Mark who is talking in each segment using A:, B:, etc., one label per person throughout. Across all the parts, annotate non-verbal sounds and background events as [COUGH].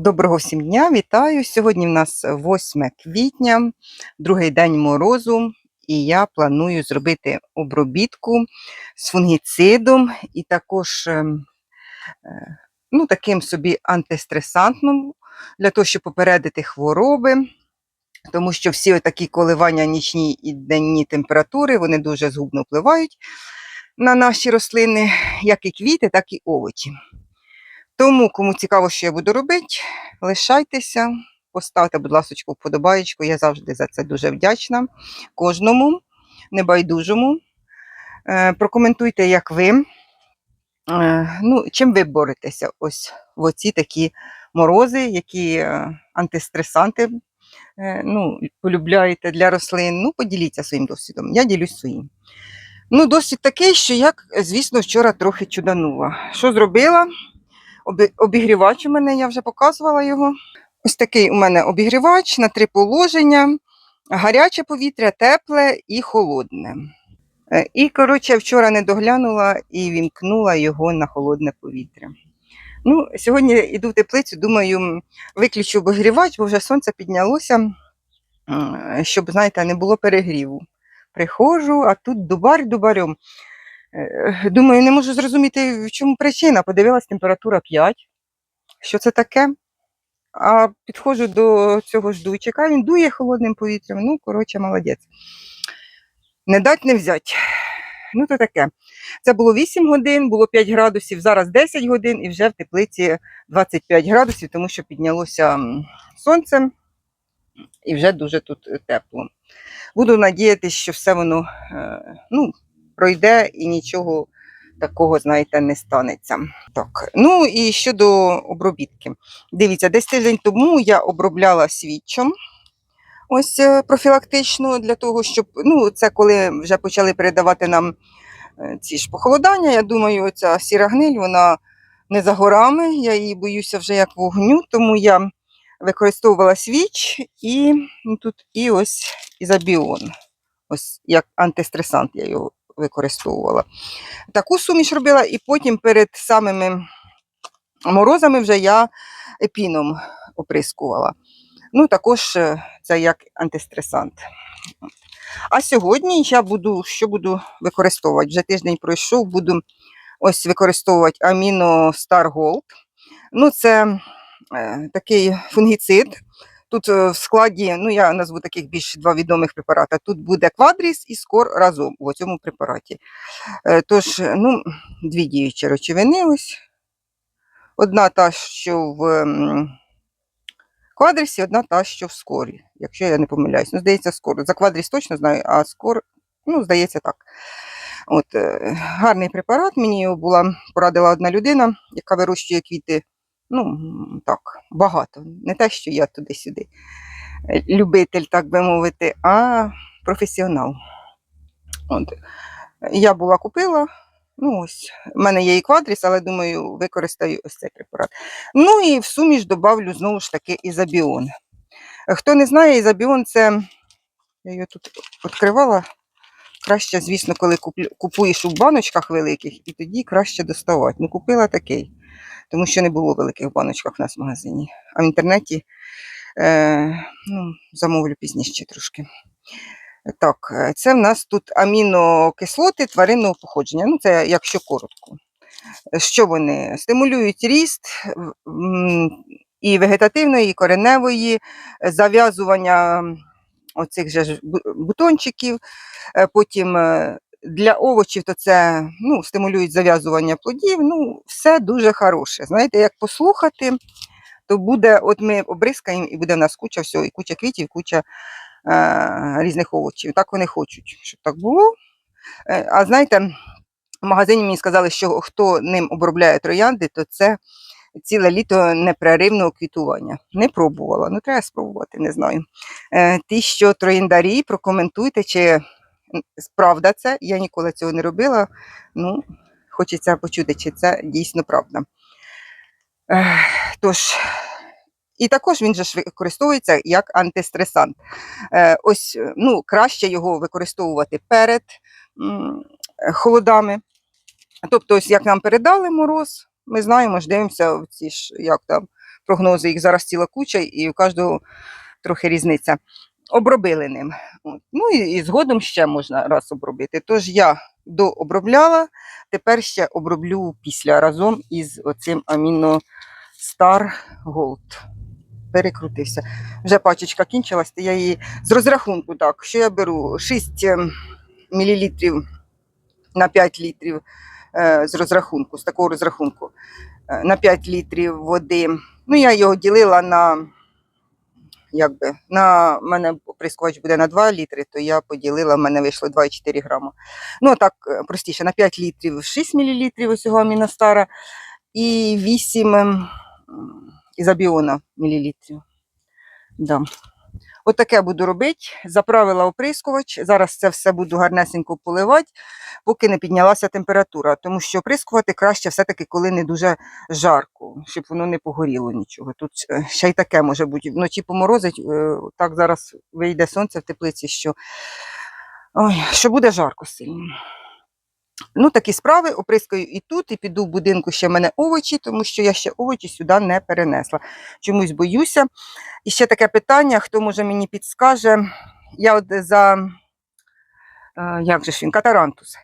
A: Доброго всім дня, вітаю! Сьогодні в нас 8 квітня, другий день морозу, і я планую зробити обробітку з фунгіцидом і також ем, е, ну, таким собі антистресантним для того, щоб попередити хвороби. Тому що всі такі коливання нічні і денні температури вони дуже згубно впливають на наші рослини, як і квіти, так і овочі. Тому, кому цікаво, що я буду робити, лишайтеся, поставте, будь ласка, вподобаєчку. Я завжди за це дуже вдячна кожному небайдужому. Е, Прокоментуйте, як ви. Е, Ну, чим ви боретеся ось в оці такі морози, які е, антистресанти ну, полюбляєте для рослин. Ну, поділіться своїм досвідом. Я ділюсь своїм. Ну, досвід такий, що я, звісно, вчора трохи чуданула. Що зробила? Обі- Обігрівач у мене, я вже показувала його. Ось такий у мене обігрівач на три положення: гаряче повітря, тепле і холодне. Е, І, коротше, вчора не доглянула і вімкнула його на холодне повітря. Ну, сьогодні йду в теплицю, думаю, виключу обігрівач, бо вже сонце піднялося, щоб, знаєте, не було перегріву. Приходжу, а тут дубар дубарем. Е, Думаю, не можу зрозуміти, в чому причина. Подивилась, температура 5. Що це таке? А підходжу до цього ж дуйчика, він дує холодним повітрям. Ну, коротше, молодець. Не дать, не взять. Ну, то таке. Це було 8 годин, було 5 градусів, зараз 10 годин і вже в теплиці 25 градусів, тому що піднялося сонце і вже дуже тут тепло. Буду надіятися, що все воно е, ну, пройде і нічого такого, знаєте, не станеться. Так. Ну і щодо обробітки. Дивіться, десь тиждень тому я обробляла свідчом. Ось е, профілактично для того, щоб ну, це коли вже почали передавати нам е, ці ж похолодання. Я думаю, ця сіра гниль, вона не за горами. Я її боюся вже як вогню, тому я використовувала свіч і ну, тут і ось ізобіон. Ось як антистресант я його використовувала. Таку суміш робила, і потім перед самими морозами вже я епіном оприскувала. Ну, також е, це як антистресант. А сьогодні я буду, що буду використовувати? Вже тиждень пройшов, буду ось використовувати Amino Star Gold. Ну, це е, такий фунгіцид. Тут е, в складі, ну я назву таких більш два відомих препарата. Тут буде квадріс і скор разом у цьому препараті. Е, Тож, ну, дві діючі речовини ось. Одна та, що в квадрісі, одна та, що в скорі, якщо я не помиляюсь. Ну, здається, скор. За квадріс точно знаю, а скор, ну, здається, так. От, е, гарний препарат. Мені його була порадила одна людина, яка вирощує квіти. Ну, так, багато. Не те, що я туди-сюди. Любитель, так би мовити, а професіонал. От. Я була купила. Ну, ось, в мене є і квадріс, але думаю, використаю ось цей препарат. Ну і в суміш добавлю знову ж таки ізобіон. Хто не знає, ізобіон це, я його тут відкривала. Краще, звісно, коли купуєш у баночках великих, і тоді краще доставати. Ну, купила такий, тому що не було великих баночках у нас в магазині. А в інтернеті е, ну, замовлю пізніше трошки. Так, е, це в нас тут амінокислоти тваринного походження. Ну, це якщо коротко. Що вони? Стимулюють ріст і вегетативної, і кореневої, зав'язування оцих же бутончиків. Е, Потім е, для овочів то це ну, стимулюють зав'язування плодів. Ну, все дуже хороше. Знаєте, як послухати, то буде, от ми обрискаємо, і буде в нас куча всього, і куча квітів, і куча е, різних овочів. Так вони хочуть, щоб так було. Е, а знаєте, в магазині мені сказали, що хто ним обробляє троянди, то це ціле літо непреривного квітування. Не пробувала, ну треба спробувати, не знаю. Е, ті, що трояндарі, прокоментуйте, чи правда це. Я ніколи цього не робила. Ну, хочеться почути, чи це дійсно правда. Тож, і також він же ж використовується як антистресант. Е, ось, е, ну, краще його використовувати перед холодами. Тобто, ось як нам передали мороз, ми знаємо ж, дивимося ці ж, як там прогнози, їх зараз ціла куча, і у кожного трохи різниця. Обробили ним. Ну і, і згодом ще можна раз обробити. Тож я дообробляла, тепер ще оброблю після разом із оцим Amino Star Gold. Перекрутився. Вже пачечка кінчилась, то я її з розрахунку так, що я беру 6 мл на 5 літрів е, з розрахунку, з такого розрахунку е, на 5 літрів води. Ну, я його ділила на, якби, на мене прискувач буде на 2 літри, то я поділила, в мене вийшло 2,4 грама. Ну, так, е, простіше, на 5 літрів 6 мл усього аміностара і 8 ем, ізобіона мілілітрів. Да. Отаке буду робити. Заправила оприскувач. Зараз це все буду гарнесенько поливати, поки не піднялася температура. Тому що оприскувати краще все-таки, коли не дуже жарко, щоб воно не погоріло нічого. Тут е, ще й таке може бути. Вночі поморозить, е, так зараз вийде сонце в теплиці, що, Ой, що буде жарко сильно. Ну, такі справи оприскаю і тут, і піду в будинку ще в мене овочі, тому що я ще овочі сюди не перенесла. Чомусь боюся. І ще таке питання, хто може мені підскаже. Я от за е, як же ж він, катарантус.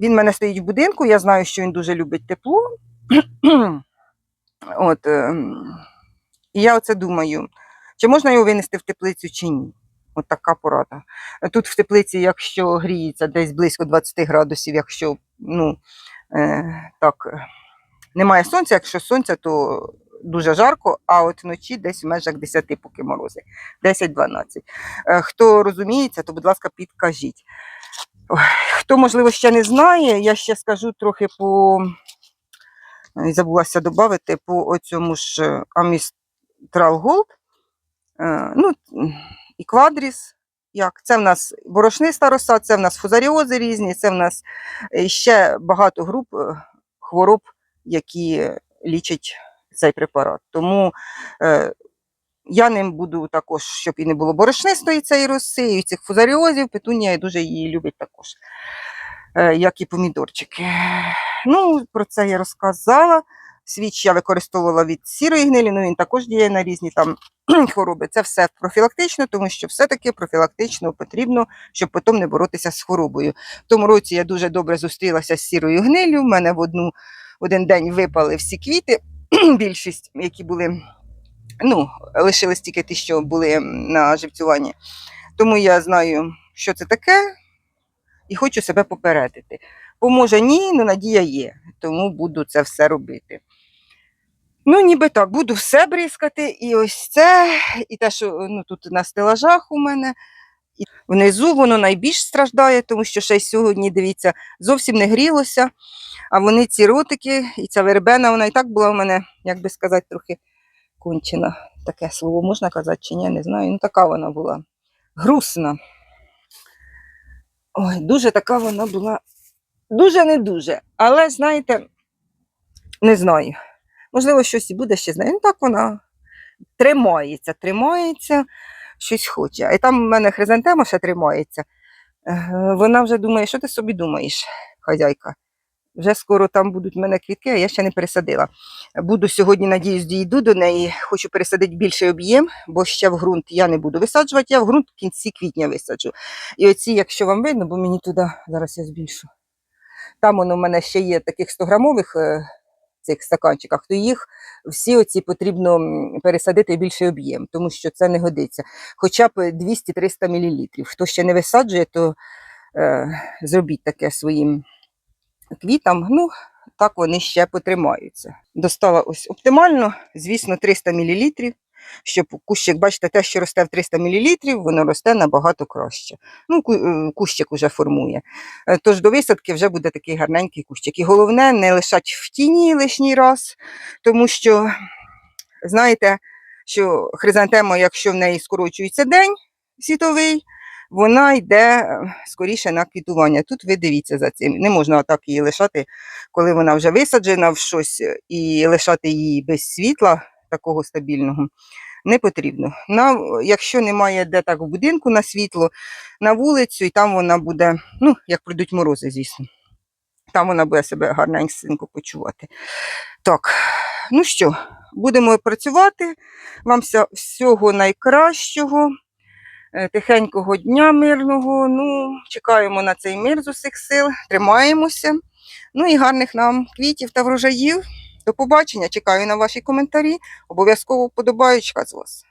A: Він в мене стоїть в будинку, я знаю, що він дуже любить тепло. От, ем, і я оце думаю, чи можна його винести в теплицю, чи ні. От така порада. Тут в теплиці, якщо гріється десь близько 20 градусів, якщо ну, е, так, немає сонця, якщо сонця, то дуже жарко, а от вночі десь в межах 10 поки морози, 10-12. Е, Хто розуміється, то, будь ласка, підкажіть. Хто, можливо, ще не знає, я ще скажу трохи по. е, Забулася додати по оцьому ж е, Gold. Е, Ну, і квадріс. Як? Це в нас борошниста роса, це в нас фузаріози різні, це в нас е, ще багато груп е, хвороб, які лічать цей препарат. Тому е, я ним буду також, щоб і не було борошнистої цієї роси, і цих фузаріозів, петунія дуже її любить також, е, як і помідорчики. Ну, про це я розказала. Свіч я використовувала від сірої гнилі, ну він також діє на різні там [CLEARS THROAT] хвороби. Це все профілактично, тому що все-таки профілактично потрібно, щоб потім не боротися з хворобою. В тому році я дуже добре зустрілася з сірою гнилю. У мене в одну один день випали всі квіти, [CLEARS THROAT] більшість, які були, ну, лишились тільки ті, що були на живцюванні. Тому я знаю, що це таке, і хочу себе попередити. Поможе ні, але надія є, тому буду це все робити. Ну, ніби так, буду все бризкати, і ось це, і те, що ну, тут на стелажах у мене. І внизу воно найбільш страждає, тому що ще й сьогодні, дивіться, зовсім не грілося. А вони ці ротики, і ця вербена, вона і так була у мене, як би сказати, трохи кончена. Таке слово можна казати чи ні, не знаю. Ну, така вона була. Грустна. Ой, дуже така вона була. Дуже не дуже. Але, знаєте, не знаю. Можливо, щось і буде ще знаю. Ну так вона тримається, тримається, щось хоче. А там в мене хризантема ще тримається. Вона вже думає, що ти собі думаєш, хазяйка. Вже скоро там будуть в мене квітки, а я ще не пересадила. Буду сьогодні, надіюсь, дійду до неї. Хочу пересадити більший об'єм, бо ще в ґрунт я не буду висаджувати, я в ґрунт в кінці квітня висаджу. І оці, якщо вам видно, бо мені туди зараз я збільшу. Там воно в мене ще є таких 100-грамових е, цих стаканчиках, то їх всі оці потрібно пересадити більший об'єм, тому що це не годиться. Хоча б 200-300 мл. Хто ще не висаджує, то е, зробіть таке своїм квітам. Ну, так вони ще потримаються. Достала ось оптимально, звісно, 300 мл. Щоб кущик, бачите, те, що росте в 300 мл, воно росте набагато краще. Ну, е, кущик вже формує. Е, Тож до висадки вже буде такий гарненький кущик. І головне не лишати в тіні лишній раз, тому що, знаєте, що хризантема, якщо в неї скорочується день світовий, вона йде е, скоріше на квітування. Тут ви дивіться за цим. Не можна так її лишати, коли вона вже висаджена в щось, і лишати її без світла такого стабільного. Не потрібно. На, якщо немає де так в будинку на світло, на вулицю, і там вона буде, ну, як прийдуть морози, звісно. Там вона буде себе гарненько почувати. Так, ну що, будемо працювати. Вам всього найкращого, е, тихенького дня мирного. Ну, чекаємо на цей мир з усіх сил, тримаємося. Ну і гарних нам квітів та врожаїв. До побачення. Чекаю на ваші коментарі. Обов'язково вподобаючка з вас.